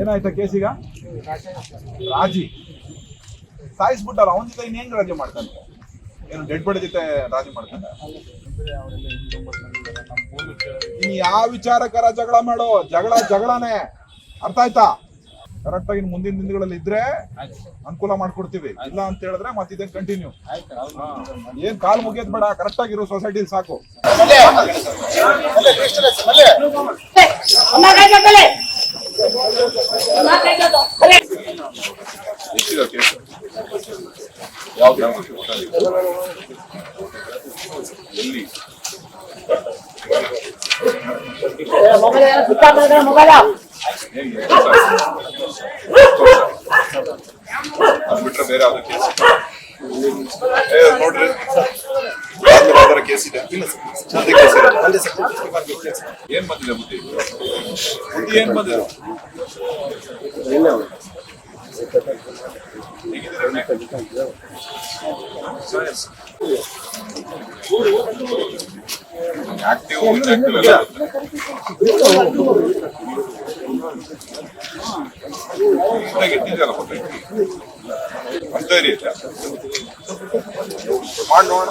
ಏನಾಯ್ತಾ ಈಗ ರಾಜಿ. ಸಾಯಿಸ್ಬಿಟ್ಟಲ್ಲ ಅವನ ಜೊತೆ ಇನ್ ಹೆಂಗ್ ರಾಜಿ ಮಾಡ್ತಾನೆ? ಏನು ಡೆಡ್ ಬಾಡಿ ಜೊತೆ ರಾಜಿ ಮಾಡ್ತಾನೆ? ಇನ್ ಯಾವ ವಿಚಾರಕರ ಜಗಳ ಮಾಡೋ? ಜಗಳ ಜಗಳನೇ. ಅರ್ಥ ಆಯ್ತಾ? ಕರೆಕ್ಟ್ ಆಗಿ ಮುಂದಿನ ದಿನಗಳಲ್ಲಿ ಇದ್ರೆ ಅನುಕೂಲ ಮಾಡ್ಕೊಡ್ತೀವಿ. ಇಲ್ಲ ಅಂತ ಹೇಳಿದ್ರೆ ಮತ್ತೆ ಕಂಟಿನ್ಯೂ ಏನ್ ಕಾಲ್ ಮುಗಿಯೋದ್ ಬೇಡ. ಕರೆಕ್ಟ್ ಆಗಿರೋ ಸೊಸೈಟಿ ಸಾಕು. ಯಾವ. ಎಲ್ಲಿ ಅದ್ ಬಿಟ್ರೆ ಬೇರೆ ಯಾವ್ದು ಕೇಸ್ ನೋಡ್ರಿ ಸರ್. ಕೇಸ್ ಇದೆ. ಒಂದೇ ಕೇಸ್ ಇದೆ. ಏನ್ ಬಂದಿದೆ ಬುದ್ಧಿ ಬುದ್ಧಿ ಏನ್ ಬಂದಿದೆ ಆಕ್ಟಿವ್ ಆಕ್ಟಿವ್ ಎಲ್ಲ ಅಂತ ಮಾಡಿ ನೋಡೋಣ.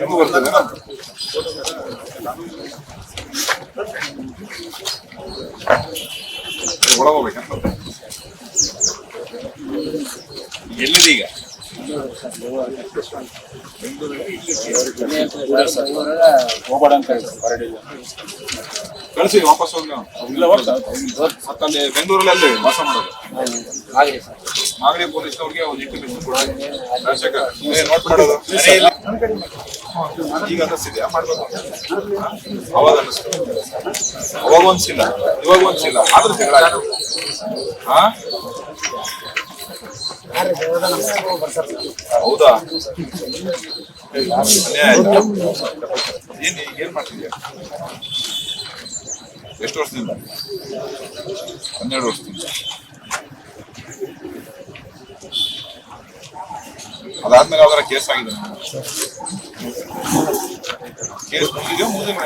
ನಗು ಬರ್ತದೆ ಒಳಗೆ ಹೋಗ್ಬೇಕಂತ ಎಲ್ಲಿದೆ ಈಗ ಹೋಗ್ಬೇಡ ಅಂತ ಕಳಿಸಿ ವಾಪಸ್ ಹೋಗಿ ಮತ್ತೆ ಅಲ್ಲಿ ಬೆಂಗಳೂರಲ್ಲಿ ಅಲ್ಲಿ ವಾಸ ಮಾಡೋದು. ಹಾಗೆ ಸರ್. ಮಾಗಡಿ ಪೊಲೀಸ್ನವ್ರಿಗೆ ಒಂದು ಇಂಟಿಮೇಷನ್ ಕೊಡಿ ರಾಜಶೇಖರ್ ಏ, ನೋಟ್ ಈಗ ಅನ್ನಿಸ್ತಿದ್ಯಾ? ಮಾಡ್ಬೇಕು ಅವಾಗ ಅನ್ನಿಸ್ತು. ಅವಾಗ ಒಂದ್ಸಿಲ್ಲ. ಇವಾಗ ಒಂದ್ಸಿಲ್ಲ. ಆದ್ರೂ ಜಗಳ. ಹಾ ಹೌದಾ? ಏನ್ ಏನ್ ಮಾಡ್ತಿದ್ಯಾ? ಎಷ್ಟು ವರ್ಷದಿಂದ? ಹನ್ನೆರಡು ವರ್ಷದಿಂದ. ಅದಾದ್ಮೇಲೆ ಅವರ ಕೇಸ್ ಆಗಿದೆ. ಕೇಸ್ ಮುಗಿದೆಯೋ ಮುಂದಿನ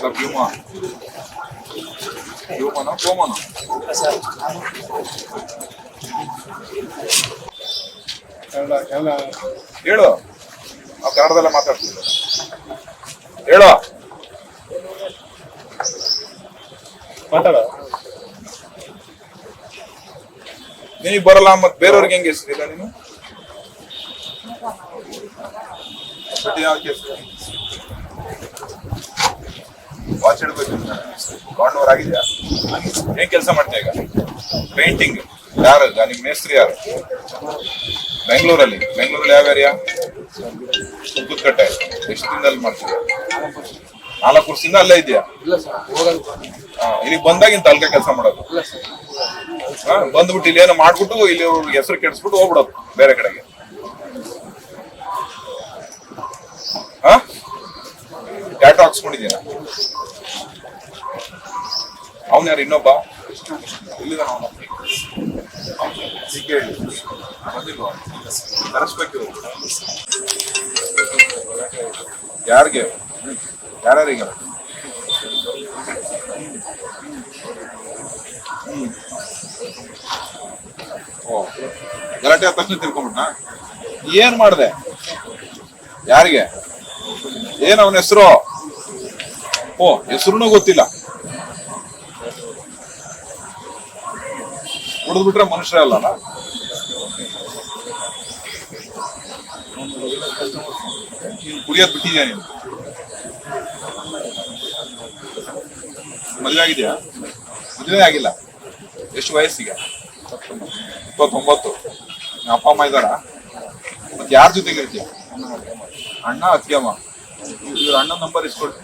ಕೋಮನ್ ಪ್ಯೂಮನೋ ಕೋಮನೋ? ಹೇಳು. ನಾವು ಕನ್ನಡದಲ್ಲೇ ಮಾತಾಡ್ತೀವಿ ಹೇಳು. ಮಾತಾಡ. ನಿನಗೆ ಬರಲ್ಲ ಮತ್ತೆ ಬೇರೆಯವ್ರಿಗೆ ಹೆಂಗೆ ಹೆಸರಿಲ್ಲ ನೀನು? ವಾಚ್ ಇಡ್ಬೇಕು ಗಾಂಡೋರ್ ಆಗಿದ್ಯಾ? ಏನ್ ಕೆಲಸ ಮಾಡ್ತೀಯ ಈಗ? ಪೇಂಟಿಂಗ್ ಯಾರು ನಿಮ್ ಮೇಸ್ತ್ರಿ ಯಾರು? ಬೆಂಗಳೂರಲ್ಲಿ. ಬೆಂಗಳೂರಲ್ಲಿ ಯಾವ ಏರಿಯಾ ಸುತ್ತಕಟ್ಟೆ ಎಷ್ಟು ದಿನದಲ್ಲಿ ಮಾಡ್ತೀಯ? ನಾಲ್ಕು ವರ್ಷದಿಂದ ಅಲ್ಲೇ ಇದೆಯಾ ಇಲ್ಲಿ ಬಂದಾಗಿಂತ ಇಂತ ಕೆಲಸ ಮಾಡೋದು? ಇಲ್ಲ ಸರ್. ಹಾ, ಬಂದ್ಬಿಟ್ಟು ಇಲ್ಲಿ ಏನೋ ಮಾಡ್ಬಿಟ್ಟು ಇಲ್ಲಿ ಹೆಸರು ಕೆಡಿಸ್ಬಿಟ್ಟು ಹೋಗ್ಬಿಡೋದು ಬೇರೆ ಕಡೆಗೆ. ಹಾ? ಹಾಕ್ಸ್ಕೊಂಡಿದ್ದೀನ ಅವನ್ ಯಾರು, ಇನ್ನೊಬ್ಬ? ಇಲ್ಲಿದ ಯಾರಿಗೆ? ಯಾರ್ಯಾರಿಗೆ ಗಲಾಟೆ ಆದ ತಕ್ಷಣ ತಿಳ್ಕೊಂಬಿಟ್ನ? ಏನ್ ಮಾಡ್ದೆ? ಯಾರಿಗೆ? ಏನ್ ಅವನ ಹೆಸರು? ಓ, ಹೆಸರುನು ಗೊತ್ತಿಲ್ಲ. ಬಿಟ್ರೆ ಮನುಷ್ಯ ಅಲ್ಲ? ಕುಡಿಯೋದ್ ಬಿಟ್ಟಿದ್ಯಾ ನೀನು? ಮದುವೆ ಆಗಿದ್ಯಾ? ಮದುವೆ ಆಗಿಲ್ಲ. ಎಷ್ಟು ವಯಸ್ಸಿಗೆ? ಇಪ್ಪತ್ತೊಂಬತ್ತು. ಅಪ್ಪ ಅಮ್ಮ ಇದಾರ ಮತ್ತೆ ಯಾರ ಜೊತೆಗೆ ಇರ್ತೀಯ ಅಣ್ಣ ಅತ್ತಿಯಮ್ಮ. ಇವ್ರ ಅಣ್ಣ ನಂಬರ್ ಇಸ್ಕೊಡ್ರಿ